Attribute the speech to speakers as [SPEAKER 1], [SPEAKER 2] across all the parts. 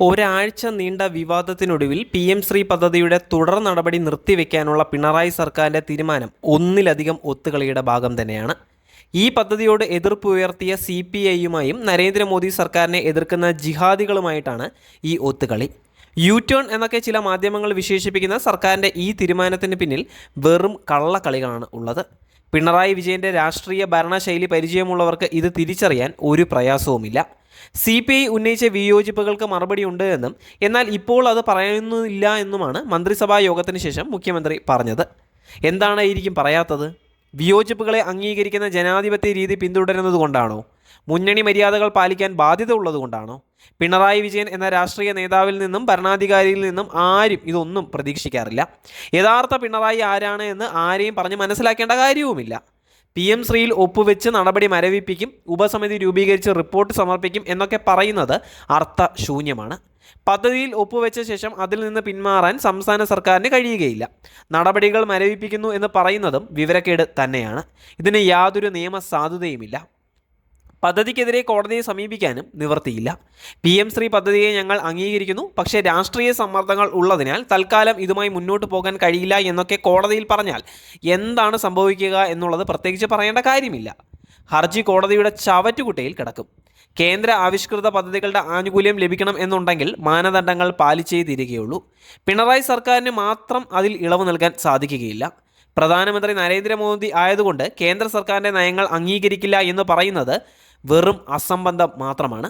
[SPEAKER 1] ഒരാഴ്ച നീണ്ട വിവാദത്തിനൊടുവിൽ P M Shri പദ്ധതിയുടെ തുടർ നടപടി നിർത്തിവെക്കാനുള്ള പിണറായി സർക്കാരിന്റെ തീരുമാനം ഒന്നിലധികം ഒത്തുകളിയുടെ ഭാഗം തന്നെയാണ്. ഈ പദ്ധതിയോട് എതിർപ്പ് ഉയർത്തിയ സി പി ഐയുമായും നരേന്ദ്രമോദി സർക്കാരിനെ എതിർക്കുന്ന ജിഹാദികളുമായിട്ടാണ് ഈ ഒത്തുകളി. യു ടേൺ എന്നൊക്കെ ചില മാധ്യമങ്ങൾ വിശേഷിപ്പിക്കുന്ന സർക്കാരിന്റെ ഈ തീരുമാനത്തിന് പിന്നിൽ വെറും കള്ളക്കളികളാണ് ഉള്ളത്. പിണറായി വിജയന്റെ രാഷ്ട്രീയ ഭരണശൈലി പരിചയമുള്ളവർക്ക് ഇത് തിരിച്ചറിയാൻ ഒരു പ്രയാസവുമില്ല. സി പി ഐ ഉന്നയിച്ച വിയോജിപ്പുകൾക്ക് മറുപടി ഉണ്ട് എന്നും എന്നാൽ ഇപ്പോൾ അത് പറയുന്നില്ല എന്നുമാണ് മന്ത്രിസഭാ യോഗത്തിന് ശേഷം മുഖ്യമന്ത്രി പറഞ്ഞത്. എന്താണായിരിക്കും പറയാത്തത്? വിയോജിപ്പുകളെ അംഗീകരിക്കുന്ന ജനാധിപത്യ രീതി പിന്തുടരുന്നത് കൊണ്ടാണോ? മുന്നണി മര്യാദകൾ പാലിക്കാൻ ബാധ്യത ഉള്ളതുകൊണ്ടാണോ പിണറായി വിജയൻ എന്ന രാഷ്ട്രീയ നേതാവിൽ നിന്നും ഭരണാധികാരിയിൽ നിന്നും ആരും ഇതൊന്നും പ്രതീക്ഷിക്കാറില്ല. യഥാർത്ഥ പിണറായി ആരാണ് എന്ന് ആരെയും പറഞ്ഞ് മനസ്സിലാക്കേണ്ട കാര്യവുമില്ല. പി എം ശ്രീയിൽ ഒപ്പുവെച്ച് നടപടി മരവിപ്പിക്കും ഉപസമിതി രൂപീകരിച്ച് റിപ്പോർട്ട് സമർപ്പിക്കും എന്നൊക്കെ പറയുന്നത് അർത്ഥശൂന്യമാണ്. പദ്ധതിയിൽ ഒപ്പുവെച്ച ശേഷം അതിൽ നിന്ന് പിന്മാറാൻ സംസ്ഥാന സർക്കാരിന് കഴിയുകയില്ല. നടപടികൾ മരവിപ്പിക്കുന്നു എന്ന് പറയുന്നതും വിവരക്കേട് തന്നെയാണ്. ഇതിന് യാതൊരു നിയമ സാധുതയുമില്ല പദ്ധതിക്കെതിരെ കോടതിയെ സമീപിക്കാനും നിവർത്തിയില്ല. പി എം ശ്രീ പദ്ധതിയെ ഞങ്ങൾ അംഗീകരിക്കുന്നു. പക്ഷേ രാഷ്ട്രീയ സമ്മർദ്ദങ്ങൾ ഉള്ളതിനാൽ തൽക്കാലം ഇതുമായി മുന്നോട്ട് പോകാൻ കഴിയില്ല എന്നൊക്കെ കോടതിയിൽ പറഞ്ഞാൽ എന്താണ് സംഭവിക്കുക എന്നുള്ളത് പ്രത്യേകിച്ച് പറയേണ്ട കാര്യമില്ല. ഹർജി കോടതിയുടെ ചവറ്റുകുട്ടയിൽ കിടക്കും. കേന്ദ്ര ആവിഷ്കൃത പദ്ധതികളുടെ ആനുകൂല്യം ലഭിക്കണം എന്നുണ്ടെങ്കിൽ മാനദണ്ഡങ്ങൾ പാലിച്ചേ തീരുകയുള്ളൂ. പിണറായി സർക്കാരിന് മാത്രം അതിൽ ഇളവ് നൽകാൻ സാധിക്കുകയില്ല. പ്രധാനമന്ത്രി നരേന്ദ്രമോദി ആയതുകൊണ്ട് കേന്ദ്ര സർക്കാരിന്റെ നയങ്ങൾ അംഗീകരിക്കില്ല എന്ന് പറയുന്നത് വെറും അസംബന്ധം മാത്രമാണ്.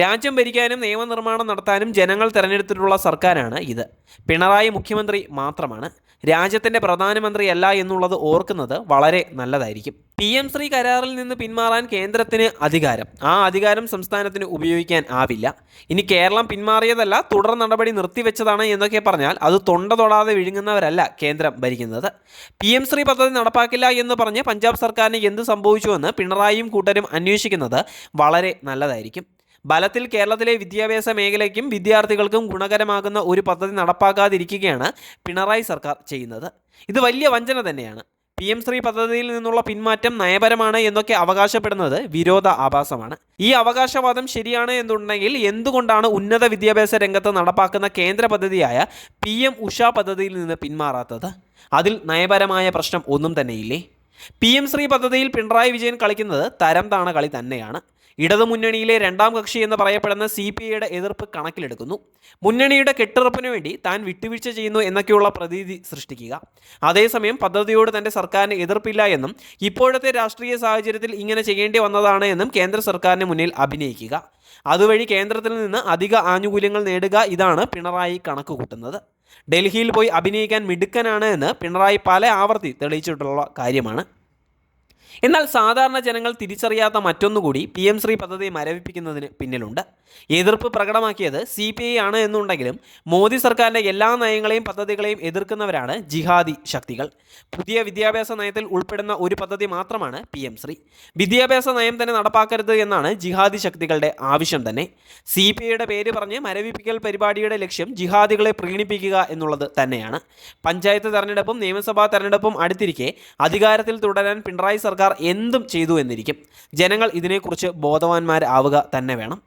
[SPEAKER 1] രാജ്യം ഭരിക്കാനും നിയമനിർമ്മാണം നടത്താനും ജനങ്ങൾ തിരഞ്ഞെടുത്തിട്ടുള്ള സർക്കാരാണ് ഇത്. പിണറായി മുഖ്യമന്ത്രി മാത്രമാണ്. രാജ്യത്തിന്റെ പ്രധാനമന്ത്രിയല്ല എന്നുള്ളത് ഓർക്കുന്നത് വളരെ നല്ലതായിരിക്കും. പി എം ശ്രീ കരാറിൽ നിന്ന് പിന്മാറാൻ കേന്ദ്രത്തിന് അധികാരം. ആ അധികാരം സംസ്ഥാനത്തിന് ഉപയോഗിക്കാൻ ആവില്ല. ഇനി കേരളം പിന്മാറിയതല്ല തുടർ നടപടി നിർത്തിവെച്ചതാണ് എന്നൊക്കെ പറഞ്ഞാൽ അത് തൊണ്ട തൊടാതെ വിഴുങ്ങുന്നവരല്ല കേന്ദ്രം ഭരിക്കുന്നത്. പി എം ശ്രീ പദ്ധതി നടപ്പാക്കില്ല എന്ന് പറഞ്ഞ് പഞ്ചാബ് സർക്കാരിന് എന്ത് സംഭവിച്ചുവെന്ന് പിണറായിയും കൂട്ടരും അന്വേഷിക്കുന്നത് വളരെ നല്ലതായിരിക്കും. ബലത്തിൽ കേരളത്തിലെ വിദ്യാഭ്യാസ മേഖലയ്ക്കും വിദ്യാർത്ഥികൾക്കും ഗുണകരമാകുന്ന ഒരു പദ്ധതി നടപ്പാക്കാതിരിക്കുകയാണ് പിണറായി സർക്കാർ ചെയ്യുന്നത്. ഇത് വലിയ വഞ്ചന തന്നെയാണ്. പി എം ശ്രീ പദ്ധതിയിൽ നിന്നുള്ള പിന്മാറ്റം നയപരമാണ് എന്നൊക്കെ അവകാശപ്പെടുന്നത് വിരോധ ആഭാസമാണ്. ഈ അവകാശവാദം ശരിയാണ് എന്നുണ്ടെങ്കിൽ എന്തുകൊണ്ടാണ് ഉന്നത വിദ്യാഭ്യാസ രംഗത്ത് നടപ്പാക്കുന്ന കേന്ദ്ര പദ്ധതിയായ പി എം ഉഷ പദ്ധതിയിൽ നിന്ന് പിന്മാറാത്തത്? അതിൽ നയപരമായ പ്രശ്നം ഒന്നും തന്നെയില്ലേ? പി എം ശ്രീ പദ്ധതിയിൽ പിണറായി വിജയൻ കളിക്കുന്നത് തരം താണ കളി തന്നെയാണ്. ഇടതുമുന്നണിയിലെ രണ്ടാം കക്ഷി എന്ന് പറയപ്പെടുന്ന സി പി ഐയുടെ എതിർപ്പ് കണക്കിലെടുക്കുന്നു. മുന്നണിയുടെ കെട്ടുറപ്പിന് വേണ്ടി താൻ വിട്ടുവീഴ്ച ചെയ്യുന്നു എന്നൊക്കെയുള്ള പ്രതീതി സൃഷ്ടിക്കുക. അതേസമയം പദ്ധതിയോട് തന്റെ സർക്കാരിന് എതിർപ്പില്ല എന്നും ഇപ്പോഴത്തെ രാഷ്ട്രീയ സാഹചര്യത്തിൽ ഇങ്ങനെ ചെയ്യേണ്ടി വന്നതാണ് എന്നും കേന്ദ്ര സർക്കാരിന് മുന്നിൽ അഭിനയിക്കുക. അതുവഴി കേന്ദ്രത്തിൽ നിന്ന് അധിക ആനുകൂല്യങ്ങൾ നേടുക ഇതാണ് പിണറായി കണക്ക് കൂട്ടുന്നത്. ഡൽഹിയിൽ പോയി അഭിനയിക്കാൻ മിടുക്കനാണ് എന്ന് പിണറായി പല ആവർത്തി തെളിയിച്ചിട്ടുള്ള കാര്യമാണ്. എന്നാൽ സാധാരണ ജനങ്ങൾ തിരിച്ചറിയാത്ത മറ്റൊന്നുകൂടി പി എം ശ്രീ പദ്ധതി മരവിപ്പിക്കുന്നതിന് പിന്നിലുണ്ട്. എതിർപ്പ് പ്രകടമാക്കിയത് സി പി ഐ ആണ് എന്നുണ്ടെങ്കിലും മോദി സർക്കാരിന്റെ എല്ലാ നയങ്ങളെയും പദ്ധതികളെയും എതിർക്കുന്നവരാണ് ജിഹാദി ശക്തികൾ. പുതിയ വിദ്യാഭ്യാസ നയത്തിൽ ഉൾപ്പെടുന്ന ഒരു പദ്ധതി മാത്രമാണ് പി എം ശ്രീ. വിദ്യാഭ്യാസ നയം തന്നെ നടപ്പാക്കരുത് എന്നാണ് ജിഹാദി ശക്തികളുടെ ആവശ്യം തന്നെ. സി പി ഐയുടെ പേര് പറഞ്ഞ് മരവിപ്പിക്കൽ പരിപാടിയുടെ ലക്ഷ്യം ജിഹാദികളെ പ്രീണിപ്പിക്കുക എന്നുള്ളത് തന്നെയാണ്. പഞ്ചായത്ത് തെരഞ്ഞെടുപ്പും നിയമസഭാ തെരഞ്ഞെടുപ്പും അടുത്തിരിക്കെ അധികാരത്തിൽ തുടരാൻ പിണറായി സർക്കാർ എന്തും ചെയ്തു എന്നിരിക്കും. ജനങ്ങൾ ഇതിനെക്കുറിച്ച് ബോധവാന്മാരാവുക തന്നെ വേണം.